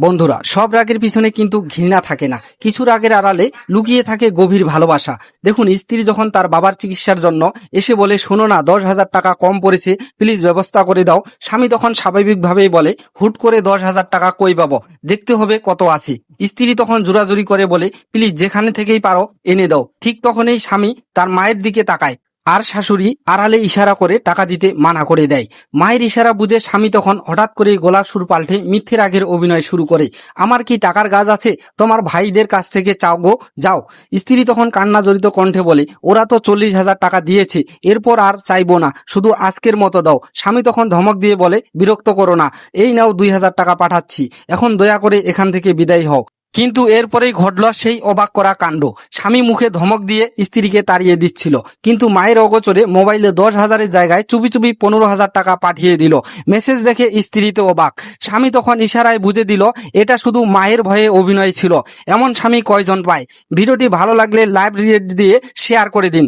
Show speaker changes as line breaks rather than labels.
বন্ধুরা, সব রাগের পিছনে কিন্তু ঘৃণা থাকে না। কিছু রাগের আড়ালে লুকিয়ে থাকে গভীর ভালোবাসা। দেখুন, স্ত্রী যখন তার বাবার চিকিৎসার জন্য এসে বলে, শোনো না, দশ হাজার টাকা কম পড়েছে প্লিজ ব্যবস্থা করে দাও। স্বামী তখন স্বাভাবিকভাবেই বলে, হুট করে দশ হাজার টাকা কই পাবো? দেখতে হবে কত আছে। স্ত্রী তখন জোরাজুরি করে বলে প্লিজ যেখানে থেকেই পারো, এনে দাও। ঠিক তখনই স্বামী তার মায়ের দিকে তাকায়। আর শাশুড়ি আড়ালে ইশারা করে টাকা দিতে মানা করে দেয়। মায়ের ইশারা বুঝে স্বামী তখন হঠাৎ করে গলার সুর পাল্টে মিথ্যে রাগের অভিনয় শুরু করে। আমার কি টাকার গাছ আছে? তোমার ভাইদের কাছ থেকে চাও গো, যাও। স্ত্রী তখন কান্না জড়িত কণ্ঠে বলে, ওরা তো চল্লিশ হাজার টাকা দিয়েছে, এরপর আর চাইব না, শুধু আজকের মতো দাও। স্বামী তখন ধমক দিয়ে বলে, বিরক্ত করো না, এই নাও দুই হাজার টাকা পাঠাচ্ছি, এখন দয়া করে এখান থেকে বিদায় হও। কিন্তু এরপরেই ঘটল সেই অবাক করা কাণ্ড। স্বামী মুখে ধমক দিয়ে স্ত্রীকে তাড়িয়ে দিচ্ছিল। কিন্তু মায়ের অগোচরে মোবাইলে দশ হাজারের জায়গায় চুপি চুপি পনেরো হাজার টাকা পাঠিয়ে দিল। মেসেজ দেখে স্ত্রী তো অবাক। স্বামী তখন ইশারায় বুঝে দিল, এটা শুধু মায়ের ভয়ে অভিনয় ছিল। এমন স্বামী কয়জন পায়? ভিডিওটি ভালো লাগলে লাইভ দিয়ে শেয়ার করে দিন।